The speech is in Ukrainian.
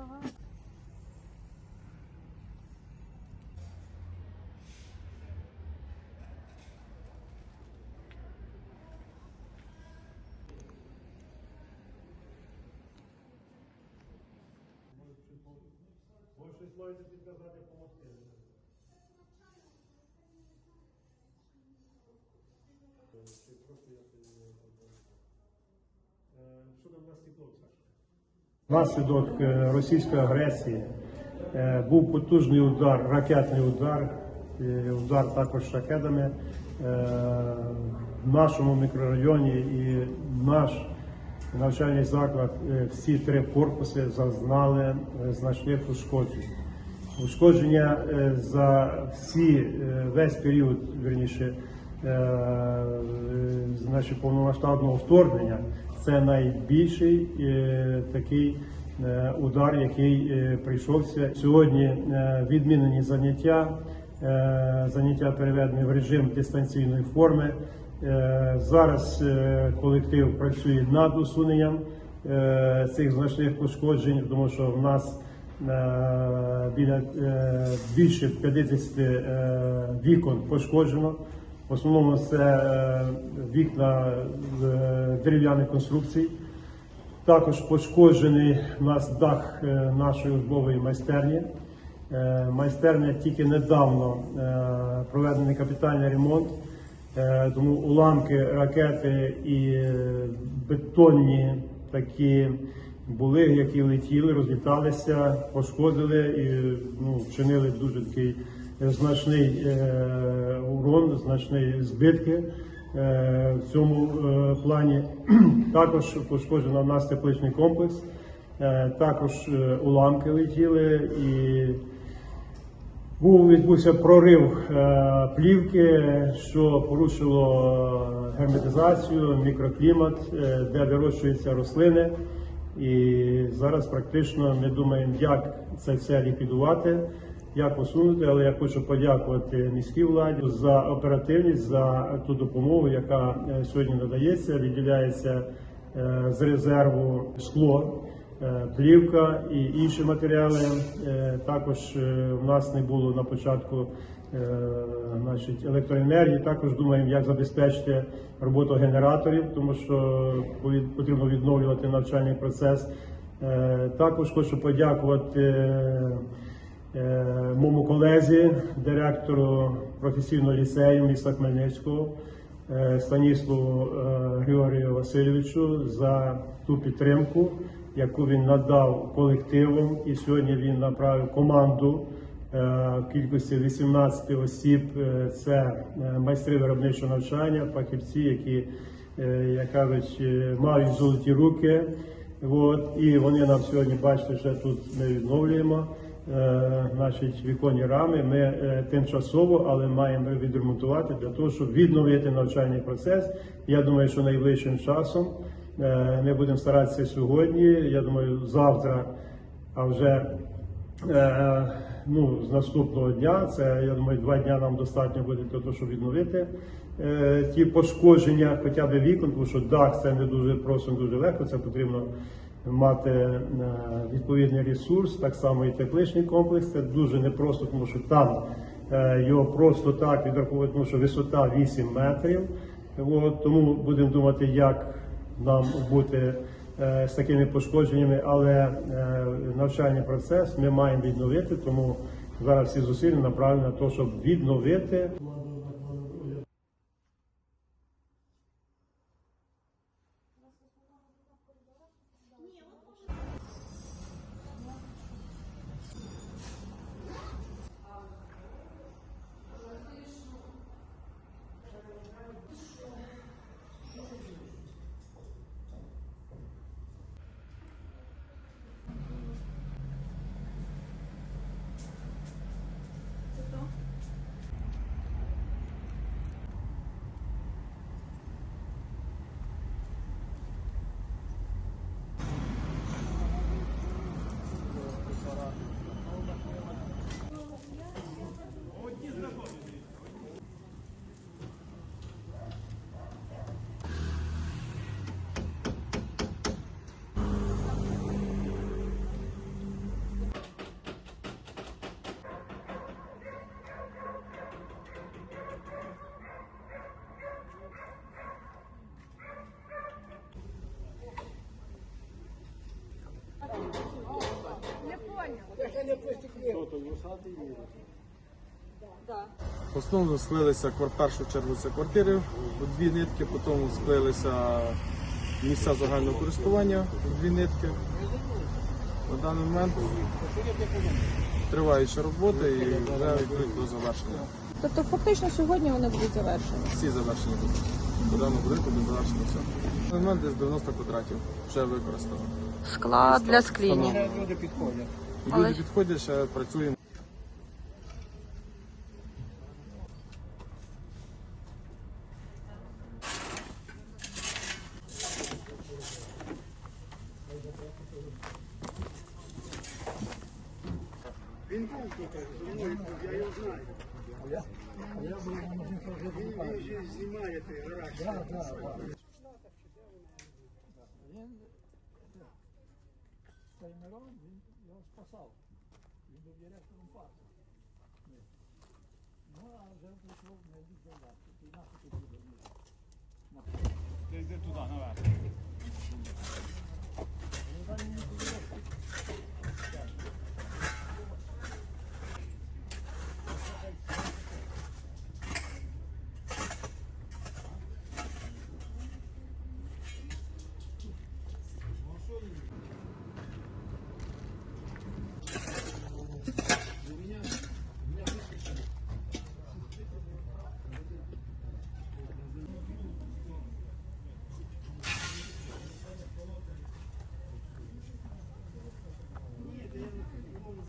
багато. Може, щось маєте підказати, допомогти. Чи просто я Що там у нас тепло, Саша? Внаслідок е, російської агресії е, був потужний удар, ракетний удар, удар також шахедами е, в нашому мікрорайоні і наш навчальний заклад, всі три корпуси зазнали значних ушкоджень. Ушкодження за всі весь період, верніше, значить, повномасштабного вторгнення це найбільший е, такий е, удар, який е, прийшовся. Сьогодні відмінені заняття, заняття переведені в режим дистанційної форми. Зараз колектив працює над усуненням цих значних пошкоджень, тому що в нас біля більше 50 е, вікон пошкоджено. В основному це е, вікна е, дерев'яних конструкцій. Також пошкоджений у нас дах е, нашої службової майстерні. Майстерня тільки недавно проведений капітальний ремонт, тому уламки ракети і бетонні такі були, які летіли, розліталися, пошкодили і ну, вчинили дуже такий значний е, урон, значні збитки е, в цьому е, плані. Також пошкоджено в нас тепличний комплекс, е, також е, уламки летіли і був відбувся прорив е, плівки, що порушило герметизацію, мікроклімат, е, де вирощуються рослини. І зараз практично ми думаємо, як це все ліквідувати, як усунути. Але я хочу подякувати міській владі за оперативність, за ту допомогу, яка е, сьогодні надається. Відділяється е, з резерву скло е, плівка і інші матеріали. Також в нас не було на початку значить, електроенергії. Також думаємо, як забезпечити роботу генераторів, тому що потрібно відновлювати навчальний процес. Також хочу подякувати. Е, е, колезі, директору професійного ліцею міста Хмельницького, е, Станіславу е, Григорію Васильовичу за ту підтримку, яку він надав колективам. І сьогодні він направив команду е, в кількості 18 осіб. Е, Це е, майстри виробничого навчання, фахівці, які, е, як кажуть, е, мають золоті руки. От, і вони нам сьогодні, бачите, ще тут ми відновлюємо е, значить, віконні рами. Ми е, тимчасово, але маємо відремонтувати для того, щоб відновити навчальний процес. Я думаю, що найближчим часом е, ми будемо старатися сьогодні. Я думаю, завтра, а вже е, ну, з наступного дня, це я думаю, два дня нам достатньо буде для того, щоб відновити е, ті пошкодження, хоча б вікон, тому що дах це не дуже просто, не дуже легко. Це потрібно мати е, відповідний ресурс, так само і тепличний комплекс. Це дуже непросто, тому що там е, його просто так відраховують, тому що висота 8 метрів. От, тому будемо думати, як нам бути е, з такими пошкодженнями, але навчальний процес ми маємо відновити, тому зараз всі зусилля направлені на те, щоб відновити. В основному склилися в першу чергу це квартири у дві нитки, потім склилися місця загального користування у дві нитки. На даний момент триває ще робота і вже йдуть до завершення. Тобто фактично сьогодні вони будуть завершені. Всі завершені будуть. Будемо будинку буде завершено все. На момент десь 90 квадратів вже використано. Скла для скління. Люди підходять. Але... Люди підходять, ще працюємо. Він був тут, гараж. Він pasau. Vindo direto în não Nu ajung cu foc, não zic de la. E n-a făcut de mine. não de não da, Não avea. Nu da nimic cu